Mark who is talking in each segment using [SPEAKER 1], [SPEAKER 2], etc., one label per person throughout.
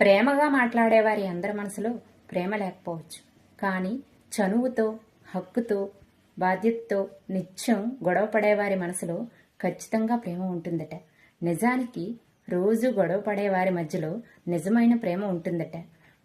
[SPEAKER 1] ప్రేమగా మాట్లాడేవారి అందరి మనసులో ప్రేమ లేకపోవచ్చు. కానీ చనువుతో హక్కుతో బాధ్యతతో నిత్యం గొడవ పడేవారి మనసులో ఖచ్చితంగా ప్రేమ ఉంటుందట. నిజానికి రోజు గొడవ పడేవారి మధ్యలో నిజమైన ప్రేమ ఉంటుందట.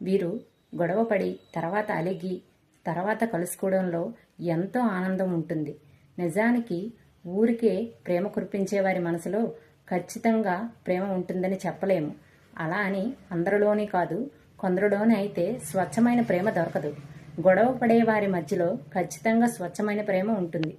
[SPEAKER 1] వీరు గొడవపడి తర్వాత అలిగి తర్వాత కలుసుకోవడంలో ఎంతో ఆనందం ఉంటుంది. నిజానికి ఊరికే ప్రేమ కురిపించే వారి మనసులో ఖచ్చితంగా ప్రేమ ఉంటుందని చెప్పలేము. అలా అని అందరిలోనే కాదు కొందరిలోనే అయితే స్వచ్ఛమైన ప్రేమ దొరకదు. గొడవ పడే వారి మధ్యలో ఖచ్చితంగా స్వచ్ఛమైన ప్రేమ ఉంటుంది.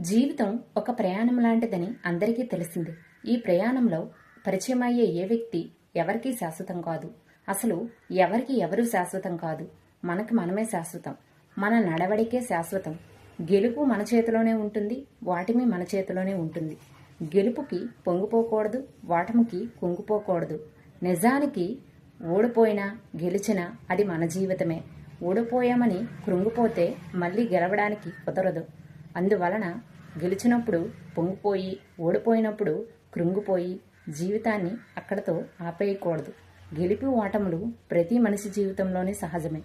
[SPEAKER 1] జీవితం ఒక ప్రయాణం లాంటిదని అందరికీ తెలిసింది. ఈ ప్రయాణంలో పరిచయం అయ్యే ఏ వ్యక్తి ఎవరికీ శాశ్వతం కాదు. అసలు ఎవరికి ఎవరు శాశ్వతం కాదు? మనకి మనమే శాశ్వతం. మన నడవడికే శాశ్వతం. గెలుపు మన చేతిలోనే ఉంటుంది వాటిమి మన చేతిలోనే ఉంటుంది. గెలుపుకి పొంగిపోకూడదు ఓటమికి కుంగిపోకూడదు. నిజానికి ఓడిపోయినా గెలిచినా అది మన జీవితమే. ఓడిపోయామని కృంగిపోతే మళ్ళీ గెలవడానికి కుదరదు. అందువలన గెలిచినప్పుడు పొంగిపోయి ఓడిపోయినప్పుడు కృంగిపోయి జీవితాన్ని అక్కడతో ఆపేయకూడదు. గెలిపి ఓటములు ప్రతి మనిషి జీవితంలోనే సహజమే.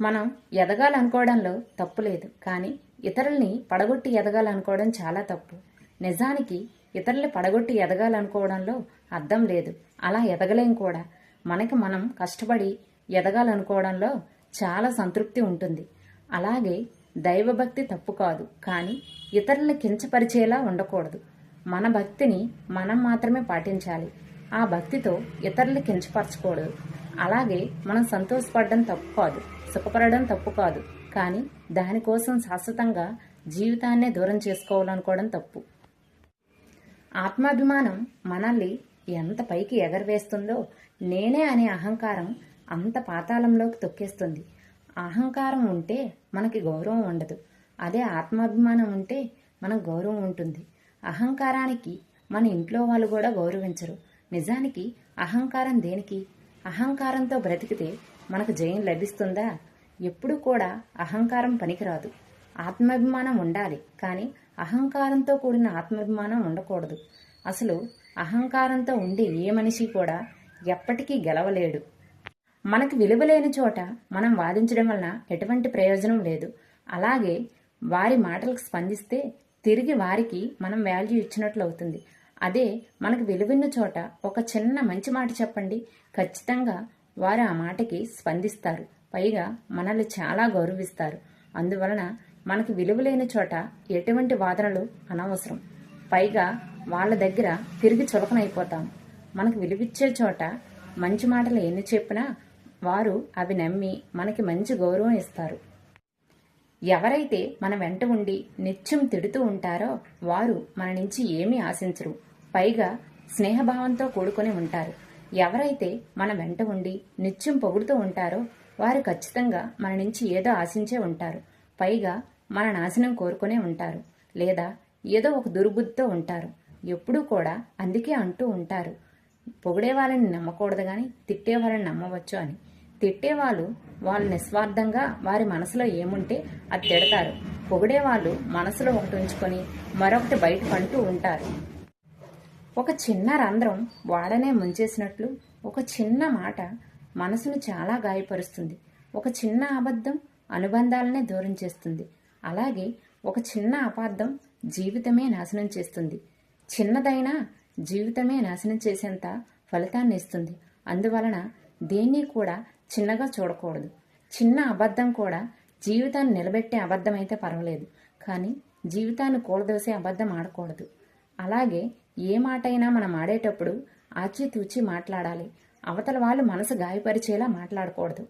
[SPEAKER 1] మనం ఎదగాలనుకోవడంలో తప్పు లేదు కానీ ఇతరుల్ని పడగొట్టి ఎదగాలనుకోవడం చాలా తప్పు. నిజానికి ఇతరుల్ని పడగొట్టి ఎదగాలనుకోవడంలో అర్థం లేదు. అలా ఎదగలేం కూడా. మనకి మనం కష్టపడి ఎదగాలనుకోవడంలో చాలా సంతృప్తి ఉంటుంది. అలాగే దైవభక్తి తప్పు కాదు. కానీ ఇతరుల్ని కించపరిచేలా ఉండకూడదు. మన భక్తిని మనం మాత్రమే పాటించాలి. ఆ భక్తితో ఇతరుల్ని కించపరచకూడదు. అలాగే మనం సంతోషపడడం తప్పు కాదు. సుఖపడడం తప్పు కాదు. కానీ దానికోసం శాశ్వతంగా జీవితాన్నే దూరం చేసుకోవాలనుకోవడం తప్పు. ఆత్మాభిమానం మనల్ని ఎంత పైకి ఎగరవేస్తుందో నేనే అనే అహంకారం అంత పాతాళంలోకి తొక్కేస్తుంది. అహంకారం ఉంటే మనకి గౌరవం ఉండదు. అదే ఆత్మాభిమానం ఉంటే మనకు గౌరవం ఉంటుంది. అహంకారానికి మన ఇంట్లో వాళ్ళు కూడా గౌరవించరు. నిజానికి అహంకారం దేనికి? అహంకారంతో బ్రతికితే మనకు జయం లభిస్తుందా? ఎప్పుడు కూడా అహంకారం పనికిరాదు. ఆత్మాభిమానం ఉండాలి కానీ అహంకారంతో కూడిన ఆత్మాభిమానం ఉండకూడదు. అసలు అహంకారంతో ఉండే ఏ మనిషి కూడా ఎప్పటికీ గెలవలేడు. మనకు విలువ లేని చోట మనం వాదించడం వలన ఎటువంటి ప్రయోజనం లేదు. అలాగే వారి మాటలకు స్పందిస్తే తిరిగి వారికి మనం వాల్యూ ఇచ్చినట్లు అవుతుంది. అదే మనకు విలువన్న చోట ఒక చిన్న మంచి మాట చెప్పండి ఖచ్చితంగా వారు ఆ మాటకి స్పందిస్తారు. పైగా మనల్ని చాలా గౌరవిస్తారు. అందువలన మనకి విలువ లేని చోట ఎటువంటి వాదనలు అనవసరం. పైగా వాళ్ళ దగ్గర తిరిగి చులకనైపోతాం. మనకు విలువిచ్చే చోట మంచి మాటలు ఎన్ని చెప్పినా వారు అవి నమ్మి మనకి మంచి గౌరవం ఇస్తారు. ఎవరైతే మన వెంట ఉండి నిత్యం తిడుతూ ఉంటారో వారు మన నుంచి ఏమీ ఆశించరు. పైగా స్నేహభావంతో కూడుకొని ఉంటారు. ఎవరైతే మన వెంట ఉండి నిత్యం పొగుడుతూ ఉంటారో వారు ఖచ్చితంగా మన నుంచి ఏదో ఆశించే ఉంటారు. పైగా మన నాశనం కోరుకునే ఉంటారు. లేదా ఏదో ఒక దుర్బుద్ధితో ఉంటారు. ఎప్పుడూ కూడా అందుకే అంటూ ఉంటారు. పొగిడే వాళ్ళని నమ్మకూడదు కానీ తిట్టే వాళ్ళని నమ్మవచ్చు అని. తిట్టేవాళ్ళు వాళ్ళు నిస్వార్థంగా వారి మనసులో ఏముంటే అది తిడతారు. పొగిడేవాళ్ళు మనసులో ఒకటి ఉంచుకొని మరొకటి బయట పంటూ ఉంటారు. ఒక చిన్న రంధ్రం వాడనే ముంచేసినట్లు ఒక చిన్న మాట మనసును చాలా గాయపరుస్తుంది. ఒక చిన్న అబద్ధం అనుబంధాలనే దూరం చేస్తుంది. అలాగే ఒక చిన్న అపార్థం జీవితమే నాశనం చేస్తుంది. చిన్నదైనా జీవితమే నాశనం చేసేంత ఫలితాన్ని ఇస్తుంది. అందువలన దేన్ని కూడా చిన్నగా చూడకూడదు. చిన్న అబద్ధం కూడా జీవితాన్ని నిలబెట్టే అబద్ధం అయితే పర్వాలేదు. కానీ జీవితాన్ని కూలదోసే అబద్ధం ఆడకూడదు. అలాగే ఏ మాట అయినా మనం ఆడేటప్పుడు ఆచితూచి మాట్లాడాలి. అవతల వాళ్ళు మనసు గాయపరిచేలా మాట్లాడకూడదు.